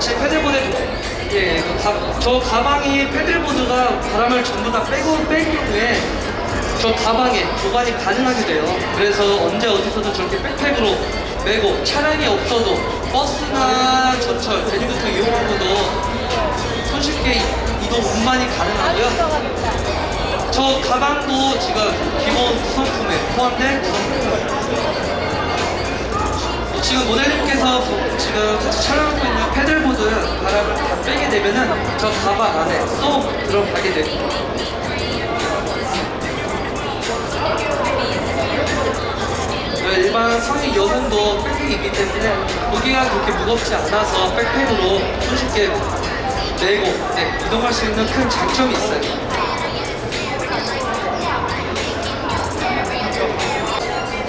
제 패들보드에 예, 그 가, 저 가방이 패들보드가 바람을 전부 다 빼고 뺀 경우에 저 가방에 보관이 가능하게 돼요. 그래서 언제 어디서든 저렇게 백팩으로 메고 차량이 없어도 버스나 전철, 대중교통 이용하고도 손쉽게 이동 운반이 가능하고요. 저 가방도 지금 기본 구성품에 포함된 구성품. 지금 모델님께서 지금 같이 촬영하고 있는 패들보드 바람을 다 빼게 되면은 저 가방 안에 쏙 들어가게 됩니다. 네, 일반 성인 여성도 백팩이 있기 때문에 무게가 그렇게 무겁지 않아서 백팩으로 손쉽게 내고 네, 이동할 수 있는 큰 장점이 있어요.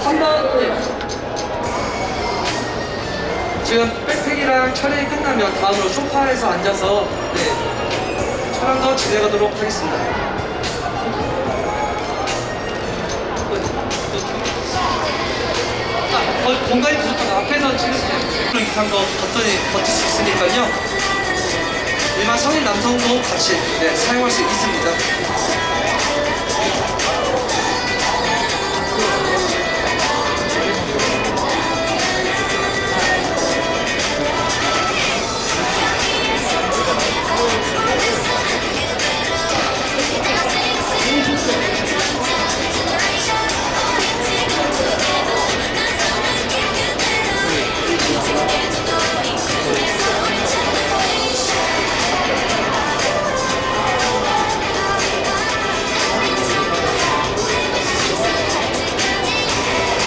한번 네. 지금 백팩이랑 촬영이 끝나면 다음으로 소파에서 앉아서 네, 촬영 더 진행하도록 하겠습니다. 아, 어, 공간이 부족하다. 앞에서 지금 이상 더 버튼이 버틸 수 있으니까요. 일반 성인 남성도 같이 네, 사용할 수 있습니다.